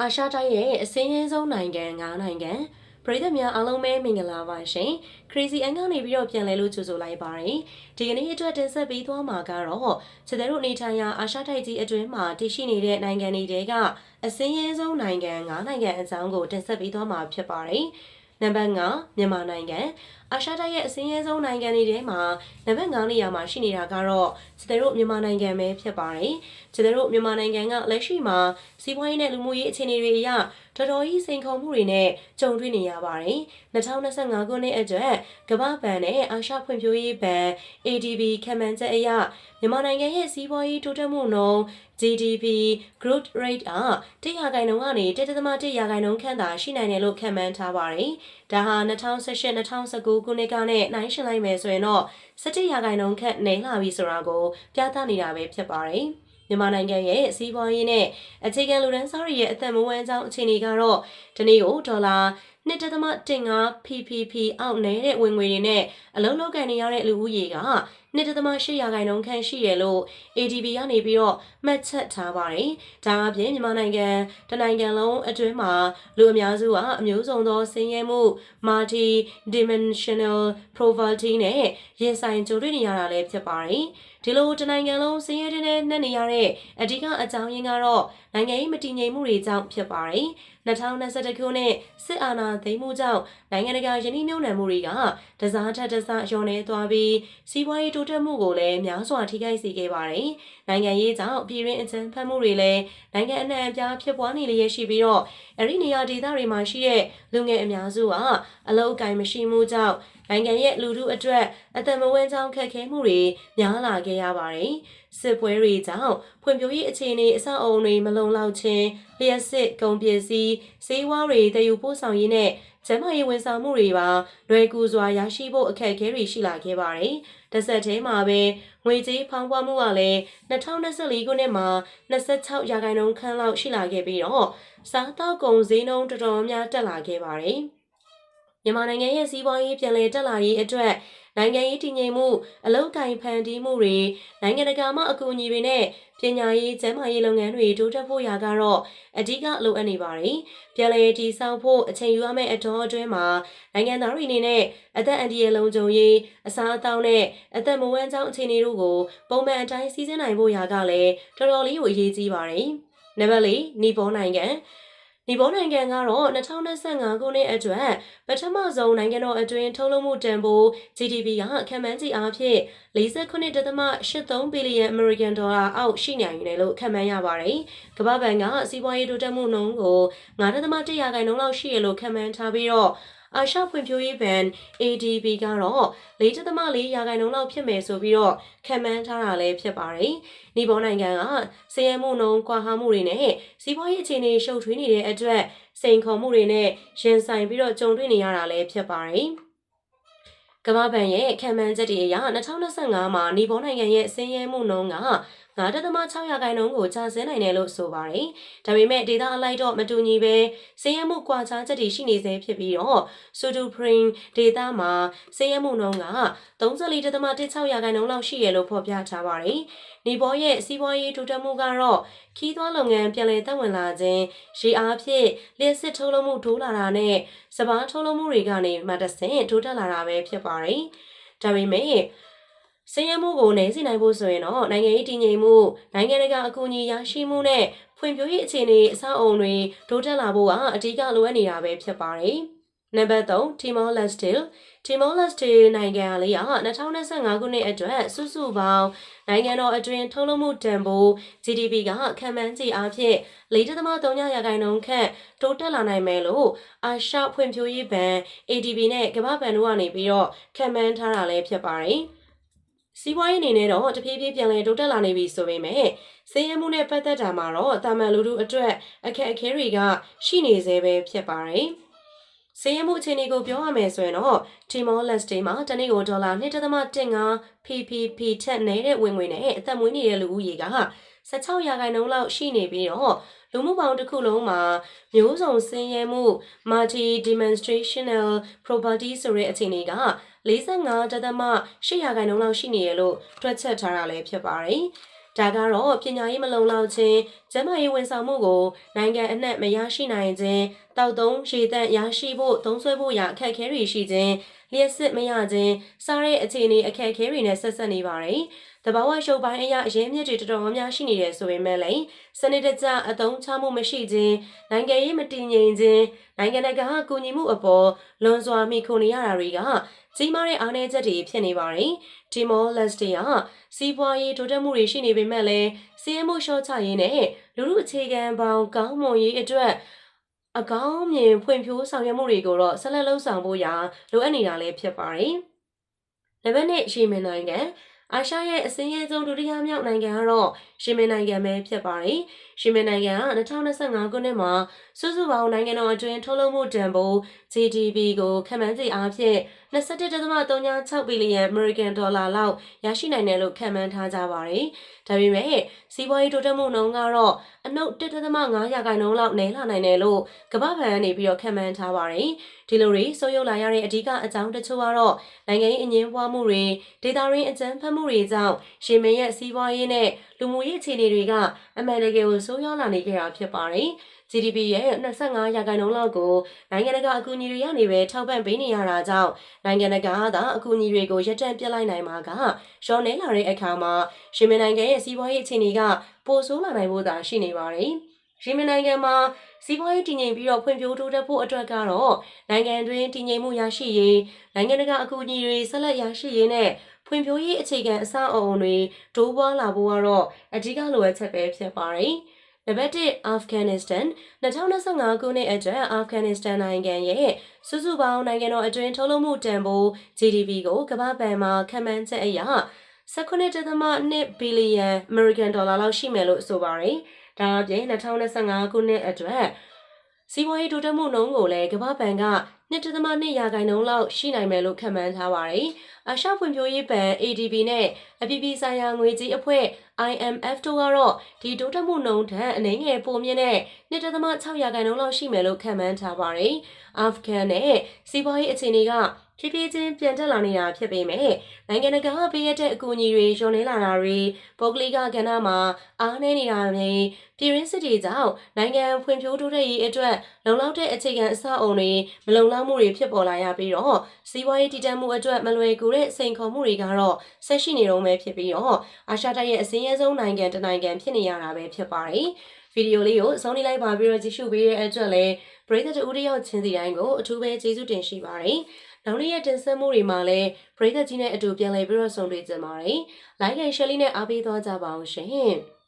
အာရှတိုင်းရဲ့အစင်းရဲဆုံးနိုင်ငံ၅နိုင်ငံပြည်သက်များအားလုံးပဲမင်္ဂလာပါရှင် Crazy အန်ကနေပြီးတော့ပြန်လဲလို့ကြိုဆိုလိုက်ပါတယ်ဒီကနေ့အတွက်တင်ဆက်ပေးသွားမှာကတော့ခြေတဲ့တို့နေထိုင်ရာအာရှတိုက်ကြီးအတွင်းမှာတည်ရှိနေတဲ့နိုင်ငံတွေတဲကအစင်းရဲဆုံးနိုင်ငံ၅နိုင်ငံအကြောင်းကိုတင်ဆက်ပေးသွားမှာဖြစ်ပါတယ်နံပါတ်5မြန်မာနိုင်ငံ အာရှတိုက်ရဲ့အစင်းရဲဆုံးနိုင်ငံတွေထဲမှာနံပါတ်9နေရာမှာရှိနေတာကတော့ကျတဲ့တို့မြန်မာနိုင်ငံပဲဖြစ်ပါတယ်။ကျတဲ့တို့မြန်မာနိုင်ငံကလက်ရှိမှာစီးပွားရေးနဲ့လူမှုရေးအခြေအနေတွေအရတော်တော်ကြီးစိန်ခေါ်မှုတွေနဲ့ကြုံတွေ့နေရပါတယ်။2025ခုနှစ်အတွက်ကမ္ဘာဘဏ်နဲ့အာရှဖွံ့ဖြိုးရေးဘဏ် ADB ခံမှန်းချက်အရမြန်မာနိုင်ငံရဲ့စီးပွားရေးတိုးတက်မှုနှုန်း GDP growth rate အ100ရာခိုင်နှုန်းကနေ1.1ရာခိုင်နှုန်းခန့်သာရှိနိုင်တယ်လို့ခန့်မှန်းထားပါတယ်။ဒါဟာ2018-2019ခုနှစ်ကနဲ့နှိုင်းယှဉ်လိုက်မယ်ဆိုရင်တော့17ရာခိုင်နှုန်းခန့်နှိမ်လာပြီဆိုတာကိုပြသနေတာပဲဖြစ်ပါတယ်။မြန်မာနိုင်ငံရဲ့စီးပွားရေးနဲ့အခြေခံလူတန်းစားတွေရဲ့အသက်မွေးကြောင်းအခြေအနေကတော့ဒီနေ့ကိုဒေါ်လာ1.15 PPP အောက်နေတဲ့ဝင်ငွေတွေနဲ့အလုံးလုံးကန်နေရတဲ့လူဦးရေက1.8ရာခိုင်နှုန်းခန့်ရှိရလို့ ADB ကနေပြီးတော့မှတ်ချက်ထားပါတယ်။ဒါအပြင်မြန်မာနိုင်ငံတနိုင်ငံလုံးအတွင်းမှာလူအများစုကအမျိုးစုံသောဆင်းရဲမှု multi dimensional poverty နဲ့ရင်ဆိုင်ကြုံတွေ့နေရတာလည်းဖြစ်ပါတယ်။ဒီလိုတနိုင်ငံလုံးဆင်းရဲတဲ့နှက်နေရတဲ့အဓိကအကြောင်းရင်းကတော့နိုင်ငံရေးမတည်ငြိမ်မှုတွေကြောင့်ဖြစ်ပါတယ်။2021ခုနှစ်စစ်အာဏာသိမ်းမှုကြောင့်နိုင်ငံတကာယင်းနှိမ့်ညွှန်မှုတွေကတစားထက်တစားလျော့နေသွားပြီးစီးပွားရေးတိုးတက်မှုကိုလည်းများစွာထိခိုက်စေခဲ့ပါတယ်။နိုင်ငံရေးကြောင့်ပြည်တွင်းအကြမ်းဖက်မှုတွေလည်းနိုင်ငံအနှံ့အပြားဖြစ်ပွားနေလျက်ရှိပြီးတော့အဲ့ဒီနေရာဒေသတွေမှာရှိတဲ့လူငယ်အများစုကအလောက်အကင်မရှိမှုကြောင့် နိုင်ငံရဲ့လူထုအတွက်အသက်မဝန်းကြောင်းခက်ခဲမှုတွေများလာခဲ့ရပါတယ်။စစ်ပွဲတွေကြောင့်ဖွံ့ဖြိုးရေးအခြေအနေအဆောက်အအုံတွေမလုံလောက်ခြင်းလျှက်စစ်ကုန်ပစ္စည်းစေဝါးတွေတည်ယူပို့ဆောင်ရေးနဲ့ကျန်းမာရေးဝန်ဆောင်မှုတွေပါလွယ်ကူစွာရရှိဖို့အခက်အခဲတွေရှိလာခဲ့ပါတယ်။တစ်ဆက်တည်းမှာပဲငွေကြေးဖောင်းပွားမှုကလည်း2024ခုနှစ်မှာ26ရာခိုင်နှုန်းခန့်လောက်ရှိလာခဲ့ပြီးတော့စားတောက်ကုန်ဈေးနှုန်းတော်တော်များတက်လာခဲ့ပါတယ်။ မြန်မာနိုင်ငံရဲ့စီးပွားရေးပြန်လည်တက်လာရေးအတွက်နိုင်ငံရေးတည်ငြိမ်မှုအလောက်ကိုင်ဖန်တီးမှုတွေနိုင်ငံတကာမှအကူအညီတွေနဲ့ပညာရေးကျန်းမာရေးလုပ်ငန်းတွေတိုးတက်ဖို့ရာကတော့အဓိကလိုအပ်နေပါတယ်။ပြည်လည်တည်ဆောက်ဖို့အချိန်ယူရမယ့်အတော်အတွင်းမှာနိုင်ငံသားတွေအနေနဲ့အသက်အန္တရာယ်လုံခြုံရေးအစားအသောက်နဲ့အသက်မဝမ်းကြောင်းအခြေအနေတို့ကိုပုံမှန်အတိုင်းစီစဉ်နိုင်ဖို့ရာကလည်းတော်တော်လေးကိုအရေးကြီးပါတယ်။နံပါတ်၄နီပေါ်နိုင်ငံ ဒီဘောနိုင်ငံကတော့2025ခုနှစ်အတွက်ပထမဆုံးနိုင်ငံတော်အတွင်းထုတ်လုပ်မှုတန်ဖိုး GDP ကခန့်မှန်းကြည့်အားဖြင့်49.83ဘီလီယံအမေရိကန်ဒေါ်လာအောက်ရှိနေတယ်လို့ခန့်မှန်းရပါတယ်။ကမ္ဘာ့ဘဏ်ကစီးပွားရေးတိုးတက်မှုနှုန်းကို9.1ရာခိုင်နှုန်းလောက်ရှိရလို့ခန့်မှန်းထားပြီးတော့ အာရှဖွံ့ဖြိုးရေးဘဏ် ADB ကတော့4.4ရာခိုင်နှုန်းလောက်ဖြစ်မယ်ဆိုပြီးတော့ခံမှန်းထားတာလည်းဖြစ်ပါတယ်။နီပေါ်နိုင်ငံကစီးရဲမှုနှုန်းကွာဟမှုတွေနဲ့စီးပွားရေးအခြေအနေရှုပ်ထွေးနေတဲ့အတွက်စိန်ခေါ်မှုတွေနဲ့ရင်ဆိုင်ပြီးတော့ကြုံတွေ့နေရတာလည်းဖြစ်ပါတယ်။ကမ္ဘာ့ဘဏ်ရဲ့ခံမှန်းချက်တွေအရ2025မှာနီပေါ်နိုင်ငံရဲ့စင်းရဲမှုနှုန်းက9.6ရာခိုင်နှုန်းကိုကျဆင်းနိုင်တယ်လို့ဆိုပါတယ်။ဒါပေမဲ့ဒေတာအလိုက်တော့မတူညီပဲစင်းရဲမှုကွာခြားချက်တွေရှိနေသေးဖြစ်ပြီးတော့ဆူဒူပရင်ဒေတာမှာစင်းရဲမှုနှုန်းက34.16ရာခိုင်နှုန်းလောက်ရှိရလို့ဖော်ပြထားပါတယ်။နေပေါ်ရဲ့စီးပွားရေးထူထပ်မှုကတော့ခီးသွွားလုပ်ငန်းပြန်လည်သက်ဝင်လာခြင်းရေအားဖြင့်လျှက်စစ်ထုတ်လုပ်မှုထိုးလာတာနဲ့စပားထုတ်လုပ်မှုတွေကနေမှတဆင့်ထိုးတက်လာတာပဲဖြစ်ပါတယ်။ဒါပေမဲ့ စည်ရမှုကိုနိုင်စီနိုင်ဖို့ဆိုရင်တော့နိုင်ငံရေးတည်ငြိမ်မှုနိုင်ငံတကာအကူအညီရရှိမှုနဲ့ဖွံ့ဖြိုးရေးအခြေအနေအဆောက်အအုံတွေတိုးတက်လာဖို့ကအဓိကလိုအပ်နေတာပဲဖြစ်ပါတယ်။နံပါတ်3 Timor Leste Timor Leste နိုင်ငံလေးက2025ခုနှစ်အတွက်စုစုပေါင်းနိုင်ငံတော်အတွင်းထုတ်လုပ်မှုတန်ဖိုး GDP ကခံမှန်းကြည့်အားဖြင့်4.3ရာခိုင်နှုန်းခန့်တိုးတက်လာနိုင်မယ်လို့အာရှဖွံ့ဖြိုးရေးဘဏ် ADB နဲ့ကမ္ဘာ့ဘဏ်တို့ကနေပြီးတော့ခံမှန်းထားတာလည်းဖြစ်ပါတယ်။ စီးပွားရေးအနေနဲ့တော့တဖြည်းဖြည်းပြန်လည်တိုးတက်လာနေပြီဆိုပေမဲ့စေရမှုနဲ့ပတ်သက်တာမှာတော့တာမန်လူထုအတွက်အခက်အခဲတွေကရှိနေသေးပဲဖြစ်ပါတယ်။စေရမှုအခြေအနေကိုပြောရမယ်ဆိုရင်တော့ Timor Leste မှာတနေ့ကိုဒေါ်လာ1.15 PPP ထက်နေတဲ့ဝင်ငွေနဲ့အသက်မွေးနေတဲ့လူဦးရေက16ရာခိုင်နှုန်းလောက်ရှိနေပြီးတော့လူမှုပေါင်းတစ်ခုလုံးမှာမျိုးစုံဆင်းရဲမှု multi dimensional property ဆိုတဲ့အခြေအနေက 45.8ရာခိုင်နှုန်းလောက်ရှိနေရလို့တွက်ချက်ထားတာလည်းဖြစ်ပါတယ်။ဒါကတော့ပညာရေးမလုံလောက်ခြင်း၊ကျန်းမာရေးဝန်ဆောင်မှုကိုနိုင်ငံအနှံ့မရရှိနိုင်ခြင်း၊တောက်သုံးရေသန့်ရရှိဖို့သုံးစွဲဖို့ရအခက်အခဲတွေရှိခြင်းလျှက်စစ်မရခြင်းစားတဲ့အခြေအနေအခက်အခဲတွေနဲ့ဆက်ဆက်နေပါတယ်။ တဘာဝရှုပ်ပိုင်းအရာအရင်းမြစ်တွေတော်တော်များများရှိနေတယ်ဆိုပေမဲ့လည်းစနစ်တကျအသုံးချမှုမရှိခြင်းနိုင်ငံရေးမတည်ငြိမ်ခြင်းနိုင်ငံတကာကူညီမှုအပေါ်လွန်စွာမိခုနေရတာတွေကကြီးမားတဲ့အားနည်းချက်တွေဖြစ်နေပါတယ်။တီမောလက်စတေကစီးပွားရေးတိုးတက်မှုတွေရှိနေပေမဲ့လည်းစီးရဲမှုလျှော့ချရေးနဲ့လူမှုအခြေခံပေါင်းကောင်းမွန်ရေးအတွက်အကောင်းမြင်ဖွံ့ဖြိုးဆောင်ရွက်မှုတွေကိုတော့ဆက်လက်လှုပ်ဆောင်ဖို့ရာလိုအပ်နေတာလည်းဖြစ်ပါတယ်။လက်ဘက်နဲ့ရှီမင်နိုင်ငံ အာရှရဲ့အစင်းရဲဆုံးဒုတိယမြောက်နိုင်ငံကတော့ရှီမင်နိုင်ငံပဲဖြစ်ပါတယ်။ရှီမင်နိုင်ငံက2025ခုနှစ်မှာစုစုပေါင်းနိုင်ငံတော်အတွင်းထုတ်လုပ်မှုတန်ဖိုး GDP ကိုခန့်မှန်းခြေအားဖြင့် 21.36ဘီလီယံအမေရိကန်ဒေါ်လာလောက်ရရှိနိုင်တယ်လို့ခန့်မှန်းထားကြပါတယ်။ဒါပေမဲ့စီးပွားရေးတိုးတက်မှုနှုန်းကတော့အနှုတ်1.5ရာခိုင်နှုန်းလောက်နည်းလာနိုင်တယ်လို့ကမ္ဘာ့ဘဏ်ကနေပြီးတော့ခန့်မှန်းထားပါတယ်။ဒီလိုတွေဆိုးရုပ်လာရတဲ့အဓိကအကြောင်းတချို့ကတော့နိုင်ငံရေးအငင်းပွားမှုတွေဒေတာရင်းအကြမ်းဖက်မှုတွေကြောင့်ရှင်မင်းရဲ့စီးပွားရေးနဲ့လူမှုရေးအခြေအနေတွေက အမှန်တကယ်ကိုဆိုးရွားလာနေကြတာဖြစ်ပါတယ်။ GDP ရဲ့25ရာခိုင်နှုန်းလောက်ကိုနိုင်ငံတကာအကူအညီတွေကနေပဲထောက်ပံ့ပေးနေရတာကြောင့်နိုင်ငံတကာကသာအကူအညီတွေကိုရပ်တန့်ပြစ်လိုက်နိုင်မှာကရှော့နေလာတဲ့အခါမှာရှင်မနိုင်ငံရဲ့စီးပွားရေးအခြေအနေကပိုဆိုးလာနိုင်ဖို့သာရှိနေပါတယ်။ရှင်မနိုင်ငံမှာစီးပွားရေးတည်ငြိမ်ပြီးတော့ဖွံ့ဖြိုးတိုးတက်ဖို့အတွက်ကတော့နိုင်ငံတွင်းတည်ငြိမ်မှုရရှိရေးနိုင်ငံတကာအကူအညီတွေဆက်လက်ရရှိရေးနဲ့ဖွံ့ဖြိုးရေးအခြေခံအဆောက်အအုံတွေတိုးပွားလာဖို့ကတော့အဓိကလိုအပ်ချက်ပဲဖြစ်ပါတယ်။ နံပါတ်1အာဖဂန်နစ္စတန်2025ခုနှစ်အတွက်အာဖဂန်နစ္စတန်နိုင်ငံရဲ့စုစုပေါင်းနိုင်ငံတော်အတွင်းထုတ်လုပ်မှုတန်ဖိုး GDP ကိုကမ္ဘာ့ဘဏ်မှခန့်မှန်းချက်အရ19.2ဘီလီယံအမေရိကန်ဒေါ်လာလောက်ရှိမယ်လို့ဆိုပါတယ်။ဒါအပြင်2025ခုနှစ်အတွက်စီးပွားရေးတိုးတက်မှုနှုန်းကိုလည်းကမ္ဘာ့ဘဏ်က1.2ရာခိုင်နှုန်းလောက်ရှိနိုင်မယ်လို့ခန့်မှန်းထားပါတယ်။ အာရှဖွံ့ဖြိုးရေးဘဏ် ADB နဲ့အပြည်ပြည်ဆိုင်ရာငွေကြေးအဖွဲ့ IMF တို့ကတော့ဒီတိုးတက်မှုနှုန်းထက်အနည်းငယ်ပိုမြင့်တဲ့1.6ရာခိုင်နှုန်းလောက်ရှိမယ်လို့ခန့်မှန်းထားပါတယ်။အာဖဂန်နဲ့စီးပွားရေးအခြေအနေကဖြည်းဖြည်းချင်းပြန်တက်လာနေတာဖြစ်ပေမဲ့နိုင်ငံတကာပေးရတဲ့အကူအညီတွေလျော့နေလာတာတွေပုဂ္ဂလိကကဏ္ဍမှာအားနည်းနေတာတွေပြည်ရင်းစစ်တွေကြောင့်နိုင်ငံဖွံ့ဖြိုးတိုးတက်ရေးအတွက်လုံလောက်တဲ့အခြေခံအဆောက်အုံတွေမလုံလောက်မှုတွေဖြစ်ပေါ်လာရပြီးတော့စီးပွားရေးတည်တံ့မှုအတွက်မလွယ်ကူတဲ့စိန်ခေါ်မှုတွေကတော့ဆက်ရှိနေတော့မယ်ဖြစ်ပြီးတော့အာရှတိုက်ရဲ့အစင်းရဲဆုံးနိုင်ငံတစ်နိုင်ငံဖြစ်နေရတာပဲဖြစ်ပါတယ်ဗီဒီယိုလေးကိုအဆုံးလေးလိုက်ပါပြီးတော့ကြည့်ရှုပေးတဲ့အတွက်လည်းပရိသတ်တူတယောက်ချင်းစီတိုင်းကိုအထူးပဲကျေးဇူးတင်ရှိပါတယ်။နောက်နေ့ရက်တင်ဆက်မှုတွေမှာလည်းပရိသတ်ကြီးနဲ့အတူပြန်လည်ပြီးတော့ဆုံတွေ့ကြပါမယ်။ like and share လေးနဲ့အားပေးသွားကြပါအောင်ရှင်။